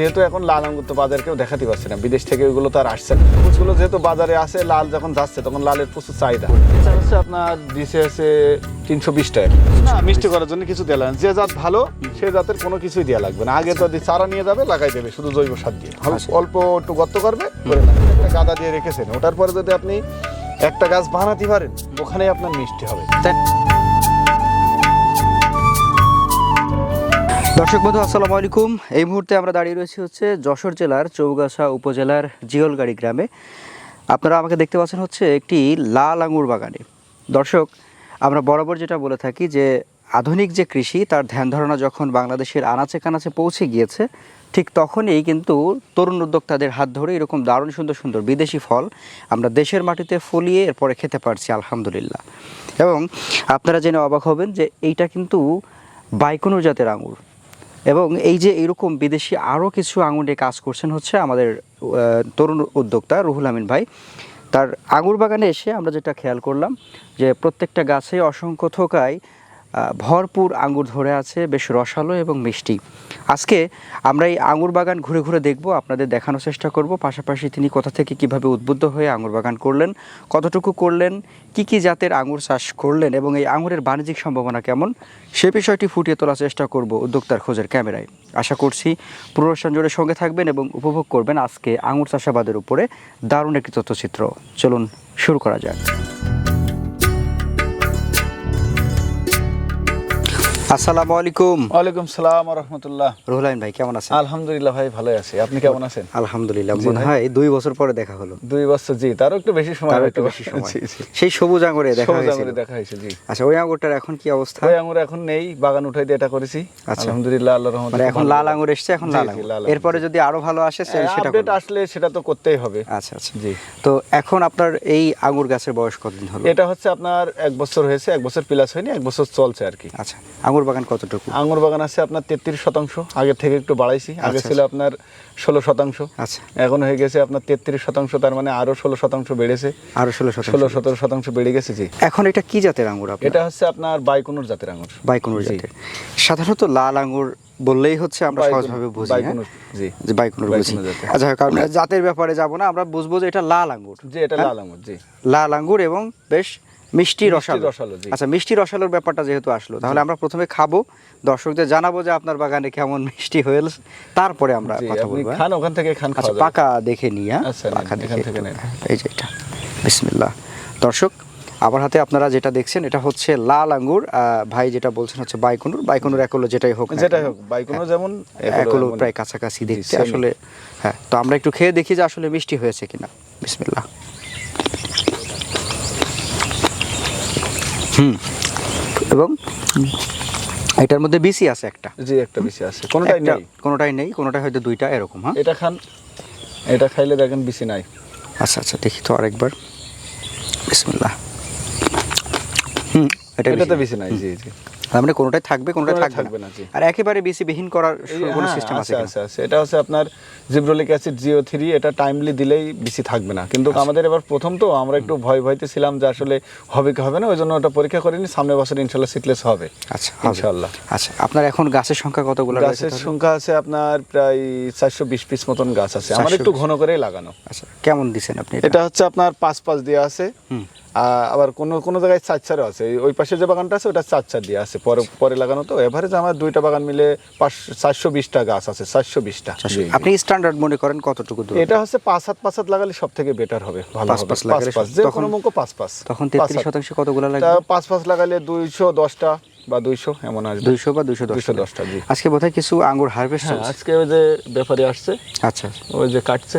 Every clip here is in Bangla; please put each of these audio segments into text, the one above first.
যেহেতু এখন লাল আঙ্গুর তো বাজারে কেউ দেখাতে পারছে না। বিদেশ থেকে ওইগুলো তো আর আসছে না। ফুচগুলো যেহেতু বাজারে আসে লাল যখন যাচ্ছে তখন লালের প্রচুর চাহিদা। হচ্ছে আপনার দিছে আছে তিনশো বিশ টাকা না মিষ্টি করার জন্য কিছু দেওয়া লাগবে। যে জাত ভালো সে জাতের কোনো কিছুই দেওয়া লাগবে না। আগে তো দি- চারা নিয়ে যাবে লাগাই দেবে শুধু জৈব সার দিয়ে। অল্প- আচ্ছা। একটু গর্ত করবে করে একটা গাদা দিয়ে রেখেছেন। ওটার পরে যদি আপনি একটা গাছ বানাতে পারেন ওখানেই আপনার মিষ্টি হবে। দর্শক বন্ধু, আসসালামু আলাইকুম। এই মুহূর্তে আমরা দাঁড়িয়ে রয়েছি হচ্ছে যশোর জেলার চৌগাছা উপজেলার জিয়লগাড়ি গ্রামে। আপনারা আমাকে দেখতে পাচ্ছেন হচ্ছে একটি লাল আঙুর বাগানে। দর্শক, আমরা বরাবর যেটা বলে থাকি যে, আধুনিক যে কৃষি, তার ধ্যান ধারণা যখন বাংলাদেশের আনাচে কানাচে পৌঁছে গিয়েছে, ঠিক তখনই কিন্তু তরুণ উদ্যোক্তাদের হাত ধরে এরকম দারুণ সুন্দর সুন্দর বিদেশি ফল আমরা দেশের মাটিতে ফলিয়ে এরপরে খেতে পারছি, আলহামদুলিল্লাহ। এবং আপনারা জেনে অবাক হবেন যে, এইটা কিন্তু বাইকুনুর জাতের আঙুর। এবং এই যে এরকম বিদেশি আরও কিছু আঙুলে কাজ করছেন হচ্ছে আমাদের তরুণ উদ্যোক্তা রুহুল আমিন ভাই। তার আঙুর বাগানে এসে আমরা যেটা খেয়াল করলাম যে প্রত্যেকটা গাছে অসংখ্য থোকায় ভরপুর আঙ্গুর ধরে আছে, বেশ রসালো এবং মিষ্টি। আজকে আমরা এই আঙুর বাগান ঘুরে ঘুরে দেখব, আপনাদের দেখানোর চেষ্টা করব। পাশাপাশি তিনি কোথা থেকে কীভাবে উদ্বুদ্ধ হয়ে আঙুর বাগান করলেন, কতটুকু করলেন, কি কি জাতের আঙুর চাষ করলেন এবং এই আঙুরের বাণিজ্যিক সম্ভাবনা কেমন, সে বিষয়টি ফুটিয়ে তোলার চেষ্টা করব উদ্যোক্তার খোঁজের ক্যামেরায়। আশা করছি পুরো সঞ্জয়ের সঙ্গে থাকবেন এবং উপভোগ করবেন আজকে আঙুর চাষাবাদের উপরে দারুণ একটি তথ্যচিত্র। চলুন শুরু করা যাক। আসসালামু আলাইকুম। ওয়ালাইকুম সালাম রহমতুল্লাহ। ভাই কেমন আছেন? আলহামদুলিল্লাহ ভাই ভালো আছি। আপনি কেমন আছেন? আলহামদুলিল্লাহ মনে হয় দুই বছর পরে দেখা হলো। দুই বছর জি তারও একটু বেশি সময় তারও একটু বেশি সময়। সেই সবুজ আঙুরে দেখা সবুজ আঙুরে দেখা হয়েছে জি। আচ্ছা ওই আঙুরটার এখন কি অবস্থা? ওই আঙুর এখন নেই বাগান উঠাই দিয়ে এটা করেছি। আচ্ছা। আলহামদুলিল্লাহ আল্লাহ রহমতে মানে এখন লাল আঙুর এসছে এখন লাল আঙুর। এরপরে যদি আরও ভালো আসে সেটা আপডেট আসলে সেটা তো করতেই হবে। আচ্ছা আচ্ছা। জি। তো এখন আপনার এই আঙুর গাছের বয়স কতদিন হলো? এটা হচ্ছে আপনার এক বছর হয়েছে এক বছর প্লাস হয়নি এক বছর চলছে আর কি। আচ্ছা আঙুর বাগান কতটুকু? আঙুর বাগান আছে আপনার তেত্রিশ শতাংশ আগের থেকে একটু বাড়াইছি আগে আচ্ছা, ছিল আপনার ষোলো শতাংশ আচ্ছা। এখন হয়ে গেছে আপনার তেত্রিশ শতাংশ তার মানে আরও ষোলো শতাংশ বেড়েছে। আরও ষোলো ষোলো সতেরো শতাংশ বেড়ে গেছে জি। এখন এটা কি জাতের আঙুর এটা হচ্ছে আপনার বাইকুনুর জাতের আঙুর বাইকুনুর। জাতের। সাধারণত লাল আঙুর বললেই হচ্ছে আমরা সহজভাবে বুঝি হ্যাঁ? জি যে বাইকুনুর বুঝি। আচ্ছা কারণ জাতের ব্যাপারে যাব না আমরা বুঝব যে এটা লাল আঙ্গুর জি এটা হ্যাঁ? লাল আঙুর জি লাল আঙ্গুর এবং বেশ মিষ্টি রসালো রসালো, আচ্ছা মিষ্টি রসালোর ব্যাপারটা যেহেতু আসলো তাহলে আমরা প্রথমে খাব দর্শকদের জানাব যে আপনার বাগানে কেমন মিষ্টি হয়েছে তারপরে আমরা কথা বলব হ্যাঁ? খান ওখান থেকে খান আচ্ছা। পাকা দেখে নিয়ে? আচ্ছা, পাকা দেখে এই যে এটা বিসমিল্লাহ দর্শক আমার হাতে আপনারা যেটা দেখছেন এটা হচ্ছে লাল আঙ্গুর ভাই যেটা বলছেন হচ্ছে বাইকুনুর। বাইকুনুর একলো যেটাই হোক যেটাই হোক বাইকুনো যেমন একলো প্রায় কাছাকাছি দেখতে আসলে হ্যাঁ তো আমরা একটু খেয়ে দেখি যে আসলে মিষ্টি হয়েছে কিনা। বিসমিল্লাহ। হুম এবং এটার মধ্যে বিসি আছে একটা। জি একটা বেশি আছে। কোনোটাই নেই। কোনোটাই নেই কোনোটাই হয়তো দুইটা এরকম হ্যাঁ? এটা খান এটা খাইলে দেখেন বেশি নাই। আচ্ছা আচ্ছা দেখি তো আরেকবার। বিসমিল্লাহ। হুম এটা এটা তো বেশি। বেশি নাই জি জি। তার মানে কোনোটাই থাকবে কোনোটাই থাকবে না। আর একেবারে বিসি বিহীন করার কোনো হ্যাঁ, সিস্টেম আছে আছে? আছে আছে এটা হচ্ছে আপনার জিব্রোলিক অ্যাসিড জিও থ্রি এটা টাইমলি দিলেই বেশি থাকবে না। কিন্তু আচ্ছা। আমাদের এবার প্রথম তো আমরা একটু ভয় ভয়তে ছিলাম যে আসলে হবে কি হবে না ওই জন্য ওটা পরীক্ষা করিনি। সামনের বছর ইনশাল্লাহ সিটলেস হবে। আচ্ছা হবে। ইনশাআল্লাহ। আচ্ছা আপনার এখন গাছের সংখ্যা কতগুলো গাছের সংখ্যা আছে আপনার প্রায় চারশো বিশ পিস মতন গাছ আছে। আমার একটু ঘন করেই লাগানো। আচ্ছা কেমন দিছেন আপনি এটা হচ্ছে আপনার পাঁচ পাঁচ দিয়ে আছে। হুম। আবার কোনো কোনো জায়গায় চার চারও আছে ওই পাশে যে বাগানটা আছে ওটা চার চার দিয়ে আছে। পরে পরে লাগানো তো। এভারেজ আমার দুইটা বাগান মিলে পাঁচ চারশো বিশটা গাছ আছে চারশো বিশটা। আপনি স্ট্যান্ডার্ড মনে করেন কতটুকু এটা হচ্ছে পাঁচ হাত পাঁচ হাত লাগালে সব থেকে বেটার হবে ভালো পাঁচ পাঁচ পাঁচ যে কোনো মুখ পাঁচ পাঁচ। তখন তেত্রিশ হাত। কতগুলো তা লাগবে? পাঁচ পাঁচ লাগালে দুইশো দশটা বা দুইশো এমন আসবে। দুইশো বা দুইশো দুইশো দশটা জি। আজকে বোধহয় কিছু আঙ্গুর হারভেস্ট হ্যাঁ আজকে ওই যে ব্যাপারী আসছে। আচ্ছা। ওই যে কাটছে।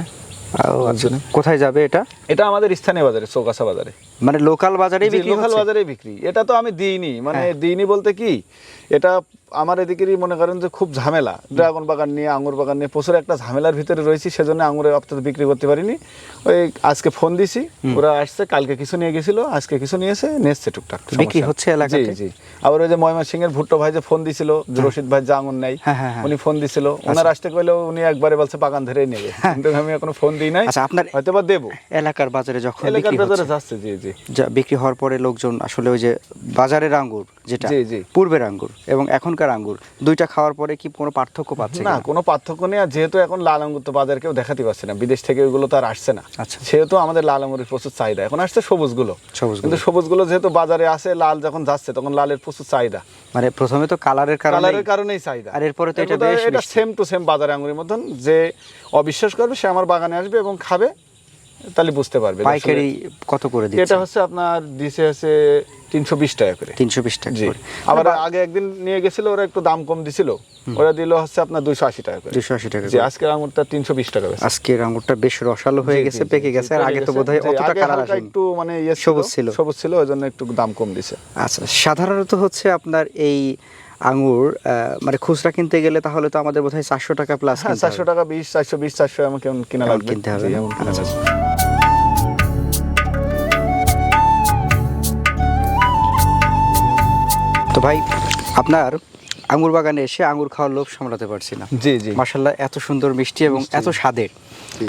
আচ্ছা। কোথায় যাবে এটা? এটা আমাদের স্থানীয় বাজারে চৌকাছা বাজারে। মানে লোকাল বাজারেই বিক্রি লোকাল বাজারে বিক্রি। এটা তো আমি দিইনি। মানে হ্যাঁ। দিইনি বলতে কি এটা আমার এদিকেরই মনে করেন যে খুব ঝামেলা। ড্রাগন বাগান নিয়ে আঙুর বাগান নিয়ে প্রচুর একটা ঝামেলার ভিতরে রয়েছি সেজন্য আঙুরের আপাতত বিক্রি করতে পারিনি। ওই আজকে ফোন দিছি ওরা আসছে কালকে কিছু নিয়ে গেছিল আজকে কিছু নিয়েছে নেসছে টুকটাক। বিক্রি হচ্ছে নেই। এলাকাতে? জি জি। আবার ওই যে ময়মা সিং এর ভুট্টো ভাই যে ফোন দিছিল রশিদ ভাই যে আঙুর নাই হ্যাঁ, হ্যাঁ, হ্যাঁ। উনি ফোন দিছিল। ওনার আসতে কইলেও উনি একবারে বলছে বাগান ধরেই নেবে কিন্তু আমি এখনও ফোন দিই নাই। আচ্ছা, আপনার- হয়তো বা দেবো। এলাকার বাজারে যখন এলাকার বাজারে যাচ্ছে জি জি। যা বিক্রি হওয়ার পরে লোকজন আসলে ওই যে বাজারের আঙ্গুর যেটা জি, জি। পূর্বের আঙ্গুর এবং এখনকার আঙ্গুর দুইটা খাওয়ার পরে কি কোনো পার্থক্য পাচ্ছে না কোনো? পার্থক্য নেই আর যেহেতু এখন লাল আঙ্গুর তো বাজার কেউ দেখাতে পারছে না বিদেশ থেকে ওইগুলো তো আর আসছে না। আচ্ছা। সেহেতু আমাদের লাল আঙ্গুরের প্রচুর চাহিদা এখন আসছে সবুজগুলো। সবুজগুলো। কিন্তু সবুজগুলো যেহেতু বাজারে আসে লাল যখন যাচ্ছে তখন লালের প্রচুর চাহিদা। মানে প্রথমে তো কালারের কারণে কালারের কারণেই চাহিদা। আর এরপরে তো এটা এটা সেম টু সেম বাজারে আঙ্গুরের মতন যে অবিশ্বাস করবে সে আমার বাগানে আসবে এবং খাবে। তাহলে বুঝতে পারবে পাইকারি কত করে দিচ্ছে এটা হচ্ছে আপনার দিছে হচ্ছে তিনশো বিশ টাকা করে। তিনশো বিশ টাকা করে। আবার আগে একদিন নিয়ে গেছিল ওরা একটু দাম কম দিছিল। ওরা দিল হচ্ছে আপনার দুইশো আশি টাকা করে। দুশো আশি টাকা জি। আজকে আঙুরটা তিনশো বিশ টাকা বেচে। আজকের আঙুরটা বেশ রসালো হয়ে গেছে পেকে গেছে আর আগে তো বোধহয় অতটা কালার আসেনি। একটু মানে ইয়ে সবুজ ছিল। সবুজ ছিল ওই জন্য একটু দাম কম দিছে। আচ্ছা সাধারণত হচ্ছে আপনার এই আঙ্গুর আহ, মানে খুচরা কিনতে গেলে তাহলে তো আমাদের বোধহয় চারশো টাকা প্লাস হ্যাঁ চারশো টাকা বিশ চারশো বিশ চারশো এমন কেমন কিনা লাগবে। কিনতে হবে ভাই আপনার আঙ্গুর বাগানে এসে আঙ্গুর খাওয়ার লোভ সামলাতে পারছি না। জি জি। মার্শাল্লাহ এত সুন্দর মিষ্টি এবং এত স্বাদের।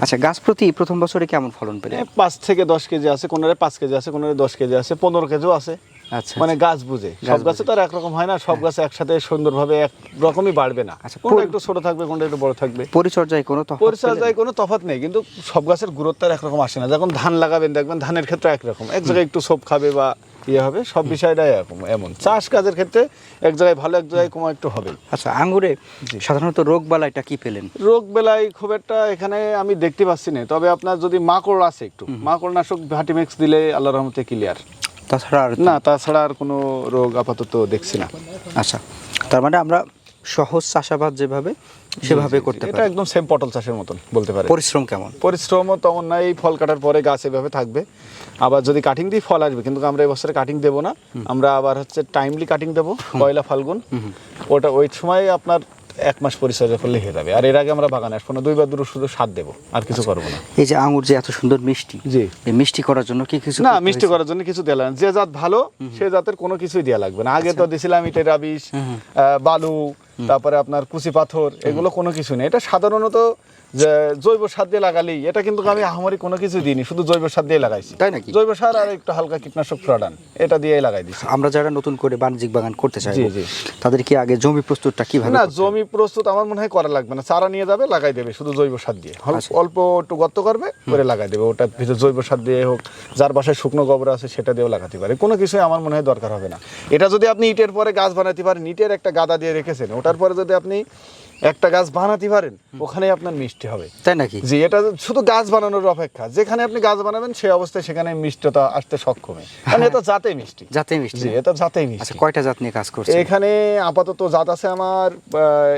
আচ্ছা গাছ প্রতি প্রথম বছরে কেমন ফলন পেলে পাঁচ থেকে দশ কেজি আছে কোনোরে পাঁচ কেজি আছে কোনোরে দশ কেজি আছে পনেরো কেজিও আছে। আচ্ছা মানে গাছ বুঝে। সব। গাছে তো আর একরকম হয় না সব গাছে একসাথে সুন্দরভাবে এক রকমই বাড়বে না। আচ্ছা, কোনটা একটু ছোট থাকবে কোনটা একটু বড় থাকবে। পরিচর্যায় কোনো পরিচর্যায় কোনো তফাৎ নেই কিন্তু সব গাছের গুরুত্ব আর একরকম আসে না। যখন ধান লাগাবেন দেখবেন ধানের ক্ষেত্রে একরকম। এক জায়গায় একটু সোপ খাবে বা ইয়ে হবে সব বিষয়টাই এরকম এমন। চাষ কাজের ক্ষেত্রে এক জায়গায় ভালো এক জায়গায় কম একটু হবে। আচ্ছা আঙুরে সাধারণত রোগ বেলাইটা কি পেলেন? রোগ বেলায় খুব একটা এখানে আমি দেখতে পাচ্ছি না। তবে আপনার যদি মাকড় আছে একটু মাকড় নাশক ভাটিমেক্স দিলে আল্লাহ রহমতে ক্লিয়ার তাছাড়া আর না তাছাড়া আর কোনো রোগ আপাতত দেখছি না। আচ্ছা তার মানে আমরা সহজ চাষাবাদ যেভাবে সেভাবে করতে এটা একদম সেম পটল চাষের মতন বলতে পারে পরিশ্রম কেমন? পরিশ্রমও তেমন এই ফল কাটার পরে গাছ এভাবে থাকবে। আবার যদি কাটিং দিই ফল আসবে কিন্তু আমরা এবছরে কাটিং দেবো না। আমরা আবার হচ্ছে টাইমলি কাটিং দেবো পয়লা ফাল্গুন। ওটা ওই সময় আপনার এক মাস পরিচর্যা করলে হয়ে যাবে। আর এর আগে আমরা বাগানে আসব না দুইবার দুটো শুধু সার দেবো আর কিছু করব না। এই যে আঙুর যে এত সুন্দর মিষ্টি জি। এই মিষ্টি করার জন্য কি কিছু না মিষ্টি করার জন্য কিছু দেওয়া লাগবে না। যে জাত ভালো সে জাতের কোনো কিছুই দেওয়া লাগবে না। আগে তো দিছিলাম ইটের রাবিশ বালু তারপরে আপনার কুচি পাথর এগুলো কোনো কিছু নেই। এটা সাধারণত যে জৈব সার দিয়ে লাগালেই এটা কিন্তু আমি আহামরি কোনো কিছু দিইনি শুধু জৈব সার দিয়ে লাগাইছি। তাই নাকি? জৈব সার আর একটু হালকা কীটনাশক প্রদান এটা দিয়েই লাগাই দিছি। আমরা যারা নতুন করে বাণিজ্যিক বাগান করতে চাই জি, জি। তাদের কি আগে জমি প্রস্তুতটা কীভাবে না জমি প্রস্তুত আমার মনে হয় করা লাগবে না। চারা নিয়ে যাবে লাগাই দেবে শুধু জৈব সার দিয়ে। আচ্ছা। অল্প একটু গর্ত করবে করে লাগাই দেবে। ওটার ভিতরে জৈব সার দিয়ে হোক যার বাসায় শুকনো গোবর আছে সেটা দিয়েও লাগাতে পারে। কোনো কিছুই আমার মনে হয় দরকার হবে না। এটা যদি আপনি ইটের পরে গাছ বানাতে পারেন ইটের একটা গাদা দিয়ে রেখেছেন ওটার পরে যদি আপনি একটা গাছ বানাতে পারেন ওখানে আপনার মিষ্টি হবে। তাই নাকি? জি এটা শুধু গাছ বানানোর অপেক্ষা যেখানে আপনি গাছ বানাবেন সেই অবস্থায় সেখানে মিষ্টতা আসতে সক্ষম। কারণ এটা জাতেই মিষ্টি। যাতে মিষ্টি। এটা জাতেই মিষ্টি। আচ্ছা কয়টা জাত নিয়ে কাজ করছে এখানে আপাতত জাত আছে আমার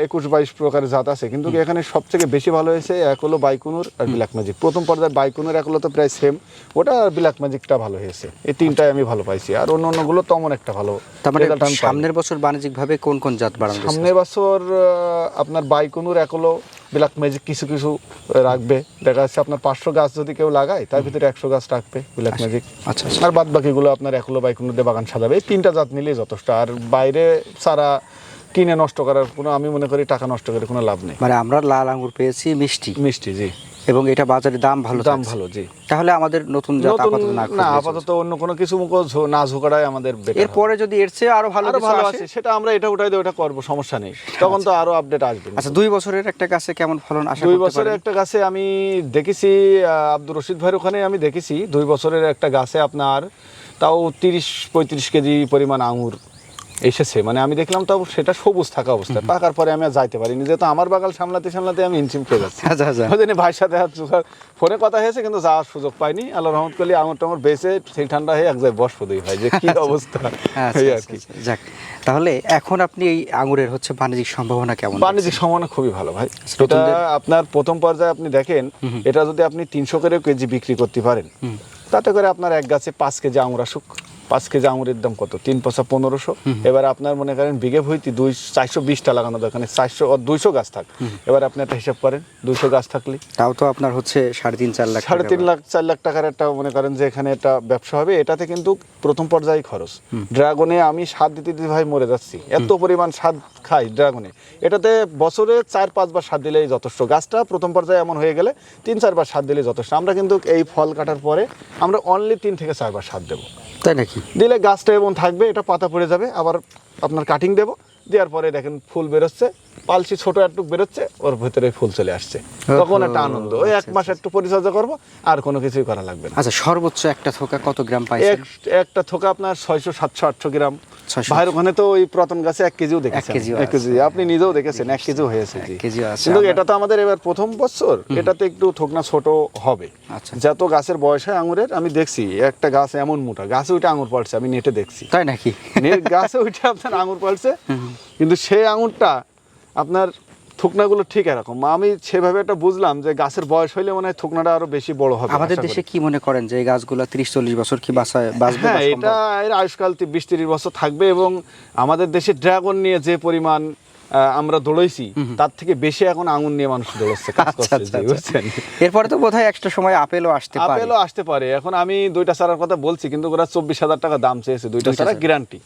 একুশ বাইশ প্রকারের জাত আছে কিন্তু এখানে সব থেকে বেশি ভালো হয়েছে এক হলো বাইকুনুর আর ব্ল্যাক ম্যাজিক। প্রথম পর্যায়ে বাইকুনুর এক হলো তো প্রায় সেম ওটা আর ব্ল্যাক ম্যাজিকটা ভালো হয়েছে। এই তিনটাই আমি ভালো পাইছি। আর অন্য অন্যগুলো তেমন একটা ভালো মানে। সামনের বছর বাণিজ্যিকভাবে কোন কোন জাত বাড়ানো সামনের বছর আহ, আপনার বাইকুনুর একলো বিলাক ব্ল্যাক ম্যাজিক কিছু কিছু রাখবে। দেখা যাচ্ছে আপনার পাঁচশো গাছ যদি কেউ লাগায় তার ভিতরে একশো গাছ রাখবে ব্ল্যাক ম্যাজিক আচ্ছা আর বাদ বাকিগুলো আপনার একলো বাইকুনুর দিয়ে বাগান সাজাবে। এই তিনটা জাত নিলেই যথেষ্ট। আর বাইরে সারা কিনে নষ্ট করার কোনো আমি মনে করি টাকা নষ্ট করে কোনো লাভ নেই। মানে আমরা লাল আঙুর পেয়েছি মিষ্টি। মিষ্টি জি। এবং এটা বাজারে দাম ভালো দাম ভালো জি। তাহলে আমাদের নতুন জাত আপাতত না না আপাতত অন্য কোনো কিছু মুখো না ঝোঁকড়ায় আমাদের হবে। এরপরে যদি এর চেয়ে আরও ভালো ভালো আসে? আছে সেটা আমরা এটা উঠাই দিয়ে ওটা করব সমস্যা নেই। তখন তো আরও আপডেট আসবে আচ্ছা দুই বছরের একটা গাছে কেমন ফলন আশা দুই বছরের একটা গাছে আমি দেখেছি আব্দুর রশিদ ভাইয়ের ওখানে আমি দেখেছি দুই বছরের একটা গাছে আপনার তাও তিরিশ পঁয়ত্রিশ কেজি পরিমাণ আঙুর এসেছে। মানে আমি দেখলাম তাও সেটা সবুজ থাকা অবস্থা পাকার পরে আমি আর যাইতে পারিনি। যেহেতু আমার বাগাল সামলাতে সামলাতে আমি ইনচিম খেয়ে যাচ্ছি। আচ্ছা আচ্ছা। ওই জন্য ভাইয়ের সাথে হাত ফোনে কথা হয়েছে কিন্তু যাওয়ার সুযোগ পাইনি। আল্লাহ রহমত করলে আমার টামর বেঁচে সেই ঠান্ডা হয়ে এক জায়গায় বসবো দুই ভাই। যে কি অবস্থা। আচ্ছা, এই আর আচ্ছা, কি। আচ্ছা, যাক। তাহলে এখন আপনি এই আঙুরের হচ্ছে বাণিজ্যিক সম্ভাবনা কেমন বাণিজ্যিক সম্ভাবনা খুবই ভালো ভাই। এটা আপনার প্রথম পর্যায়ে আপনি দেখেন এটা যদি আপনি তিনশো করে কেজি বিক্রি করতে পারেন তাতে করে আপনার এক গাছে পাঁচ কেজি আঙুর আসুক। পাঁচ কেজি আঙুরের দাম কত? তিন পয়সা পনেরোশো। এবার আপনার মনে করেন বিঘে ভইতে দুই চারশো বিশটা লাগানো দরকার চারশো দুইশো গাছ থাক। এবার আপনি একটা হিসাব করেন দুইশো গাছ থাকলে। তাও তো আপনার হচ্ছে সাড়ে তিন চার লাখ সাড়ে তিন লাখ চার লাখ টাকার একটা মনে করেন যে এখানে একটা ব্যবসা হবে এটাতে কিন্তু প্রথম পর্যায়ে খরচ। ড্রাগনে আমি স্বাদ দিতে দিতে ভাই মরে যাচ্ছি। এত পরিমাণ স্বাদ খাই ড্রাগনে। এটাতে বছরে চার পাঁচবার স্বাদ দিলেই যথেষ্ট। গাছটা প্রথম পর্যায়ে এমন হয়ে গেলে তিন চারবার স্বাদ দিলেই যথেষ্ট। আমরা কিন্তু এই ফল কাটার পরে আমরা অনলি তিন থেকে চারবার স্বাদ দেবো। তাই নাকি? দিলে গাছটা এবং থাকবে এটা পাতা পড়ে যাবে আবার আপনার কাটিং দেবো। দেওয়ার পরে দেখেন ফুল বেরোচ্ছে পালসি ছোট একটু বেরোচ্ছে ওর ভেতরে ফুল চলে আসছে। তখন একটা আনন্দ। ওই এক মাস একটু পরিচর্যা করব আর কোনো কিছুই করা লাগবে না। আচ্ছা সর্বোচ্চ একটা থোকা কত গ্রাম এক- একটা থোকা আপনার ছয়শো সাতশো আটশো গ্রাম। ভাইয়ের ওখানে তো ওই পুরাতন গাছে এক কেজিও দেখেছেন। এক কেজি আপনি নিজেও দেখেছেন এক কেজিও হয়েছে। কিন্তু এটা তো আমাদের এবার প্রথম বছর এটাতে একটু থোকনা ছোট হবে। আচ্ছা। যত গাছের বয়স হয় আঙুরের আমি দেখছি একটা গাছ এমন মোটা গাছে ওইটা আঙুর পড়ছে আমি নেটে দেখছি। তাই নাকি? গাছে ওইটা আপনার আঙুর পড়ছে কিন্তু সেই আঙুরটা আপনার থুকনাগুলো ঠিক এরকম আমি সেভাবে একটা বুঝলাম যে গাছের বয়স হইলে মনে হয় থুকনাটা আরও বেশি বড় হবে আমাদের দেশে কি মনে করেন যে এই গাছগুলো ত্রিশ চল্লিশ বছর কি বাসায় বাঁচবে হ্যাঁ এটা সম্ভব? এর আয়ুষ্কাল বিশ তিরিশ বছর থাকবে এবং আমাদের দেশে ড্রাগন নিয়ে যে পরিমাণ আমরা দৌড়াইছি তার থেকে বেশি এখন আঙুর নিয়ে মানুষ দৌড়াচ্ছে আচ্ছা, আচ্ছা, আচ্ছা। এরপরে তো বোধহয় একটা সময় আপেলও আসতে পারে। আপেলও আসতে পারে। এখন আমি দুইটা চারার কথা বলছি কিন্তু ওরা চব্বিশ হাজার টাকা দাম চেয়েছে দুইটা চারা চারা। গ্যারান্টি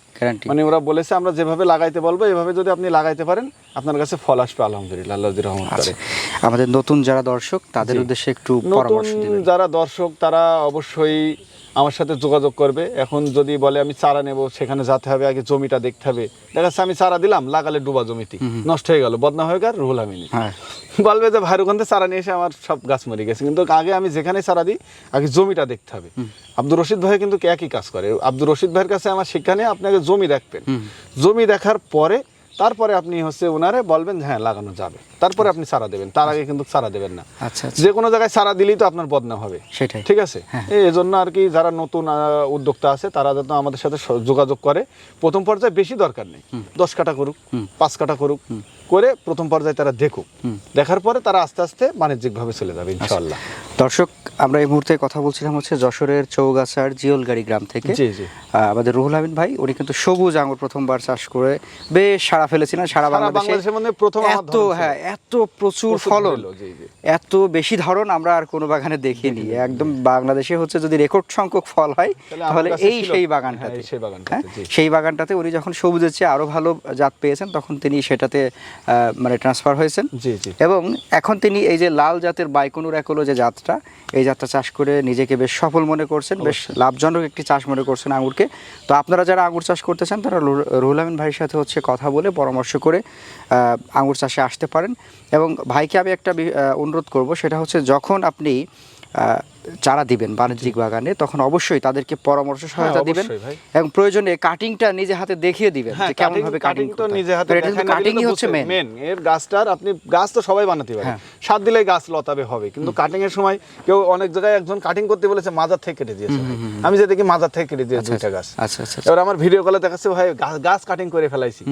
মানে ওরা বলেছে আমরা যেভাবে লাগাইতে বলব এভাবে যদি আপনি লাগাইতে পারেন আপনার কাছে ফল আসবে আলহামদুলিল্লাহ আল্লাহ রহমত আচ্ছা। করে। আমাদের নতুন যারা দর্শক তাদের। উদ্দেশ্যে একটু নতুন পরামর্শ যারা দর্শক তারা অবশ্যই আমার সাথে যোগাযোগ করবে। এখন যদি বলে আমি চারা নেব সেখানে যেতে হবে আগে জমিটা দেখতে হবে। দেখা যাচ্ছে আমি চারা দিলাম লাগালে ডুবা জমিতে নষ্ট হয়ে গেল বদনা হয়ে গেল রুহুল আমিনি হ্যাঁ। বলবে যে ভাইয়ের ওখান থেকে চারা নিয়ে এসে আমার সব গাছ মরে গেছে। কিন্তু আগে আমি যেখানে চারা দিই আগে জমিটা দেখতে হবে। আব্দুর রশিদ ভাই কিন্তু একই কাজ করে। আব্দুর রশিদ ভাইয়ের কাছে আমার শিক্ষা নিয়ে আপনাকে জমি দেখবেন। জমি দেখার পরে তারপরে আপনি হচ্ছে ওনারে বলবেন হ্যাঁ লাগানো যাবে। তারপরে আপনি চারা দেবেন। তার আগে কিন্তু চারা দেবেন না। আচ্ছা আচ্ছা। যে কোনো জায়গায় চারা দিলেই তো আপনার বদনাম হবে। সেটাই। ঠিক আছে? হ্যাঁ। এই জন্য আর কি যারা নতুন উদ্যোক্তা আছে তারা যাতে আমাদের সাথে যোগাযোগ করে। প্রথম পর্যায়ে বেশি দরকার নেই। দশ কাটা করুক পাঁচ কাটা করুক করে প্রথম পর্যায়ে তারা দেখুক। দেখার পরে তারা আস্তে আস্তে বাণিজ্যিকভাবে চলে যাবে ইনশাল্লাহ দর্শক আমরা এই মুহূর্তে কথা বলছিলাম হচ্ছে যশোরের চৌগাছার জিওলগাড়ি গ্রাম থেকে। আমাদের রুহুল আমিন ভাই উনি কিন্তু সবুজ আঙুর প্রথমবার চাষ করে বেশ সারা ফেলেছিলেন। সারা সারা বাংলাদেশে বাংলাদেশের মধ্যে প্রথম এত হ্যাঁ এত প্রচুর ফলন। এত বেশি ধরন আমরা আর কোনো বাগানে দেখিনি। একদম বাংলাদেশে হচ্ছে যদি রেকর্ড সংখ্যক ফল হয় তাহলে কাছে এই সেই হ্যাঁ, বাগানটাতে সেই বাগানটাতে, হ্যাঁ, সেই বাগানটাতে উনি যখন সবুজের চেয়ে আরও ভালো জাত পেয়েছেন তখন তিনি সেটাতে আহ, মানে ট্রান্সফার হয়েছেন। জি জি। এবং এখন তিনি এই যে লাল জাতের বাইকনুর একলো যে জাতটা এই জাতটা চাষ করে নিজেকে বেশ সফল মনে করছেন বেশ লাভজনক একটি চাষ মনে করছেন আঙুরকে তো আপনারা যারা আঙুর চাষ করতে চান তারা রুহুল আমিন ভাইয়ের সাথে হচ্ছে কথা বলে পরামর্শ করে আঙুর চাষে আসতে পারেন। এবং ভাইকে আমি একটা অনুরোধ করব সেটা হচ্ছে যখন আপনি চারা দিবেন বাণিজ্যিক বাগানে তখন অবশ্যই তাদেরকে পরামর্শ সহায়তা দিবেন হ্যাঁ, অবশ্যই ভাই। এবং প্রয়োজনে কাটিংটা নিজে হাতে দেখিয়ে দিবেন হ্যাঁ যে কেমন ভাবে কাটিং তো নিজে হাতে কাটিংই হচ্ছে মেন মেন এর গাছটার আপনি গাছ তো সবাই বানাতে পারে। হ্যাঁ। সাত দিলে গাছ লতাবে হবে কিন্তু কাটিং এর সময় কেউ অনেক জায়গায় একজন কাটিং করতে বলেছে মাজার থেকে কেটে দিয়েছে আমি যে দেখি মাজার থেকে কেটে দিয়েছে দুইটা গাছ। আচ্ছা আচ্ছা এবার আমার ভিডিও কলে দেখাচ্ছে ভাই গাছ- কাটিং করে ফেলাইছি।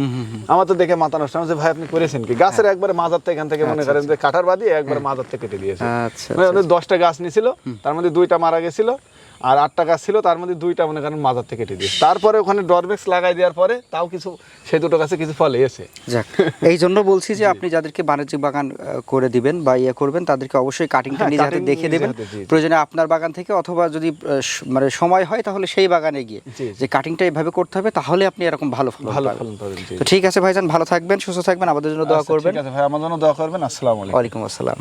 আমার তো দেখে মাথা নষ্ট। যে ভাই আপনি করেছেন কি? গাছের একবার মাজার থেকে এখান থেকে মনে করেন যে কাটার বাদি একবার মাজার থেকে কেটে দিয়েছে। আচ্ছা, মানে ওদের দশটা গাছ নিছিল তার মধ্যে দুইটা মারা গেছিল আর আটটা গাছ ছিল তার মধ্যে দুইটা মনে করেন মাজার থেকে কেটে দিয়েছে। তারপরে ওখানে ডরবেক্স লাগাই দেওয়ার পরে তাও কিছু সেই দুটো গাছে কিছু ফল এসে। যাক এই জন্য বলছি যে আপনি যাদেরকে বাণিজ্যিক বাগান করে দিবেন বা ইয়ে করবেন তাদেরকে অবশ্যই কাটিংটা হ্যাঁ, নিজে হাতে cutting দেবেন। প্রয়োজনে আপনার বাগান থেকে অথবা যদি মানে সময় হয় তাহলে সেই বাগানে গিয়ে। যে কাটিংটা এইভাবে করতে হবে তাহলে আপনি এরকম ভালো ফল ভালো। ফলন পাবেন তো ঠিক আছে ভাইজান ভালো থাকবেন সুস্থ থাকবেন আমাদের জন্য দোয়া আচ্ছা, করবেন। ঠিক আছে ভাই আমার জন্য দোয়া করবেন আসসালামু আলাইকুম। ওয়ালাইকুম আসসালাম।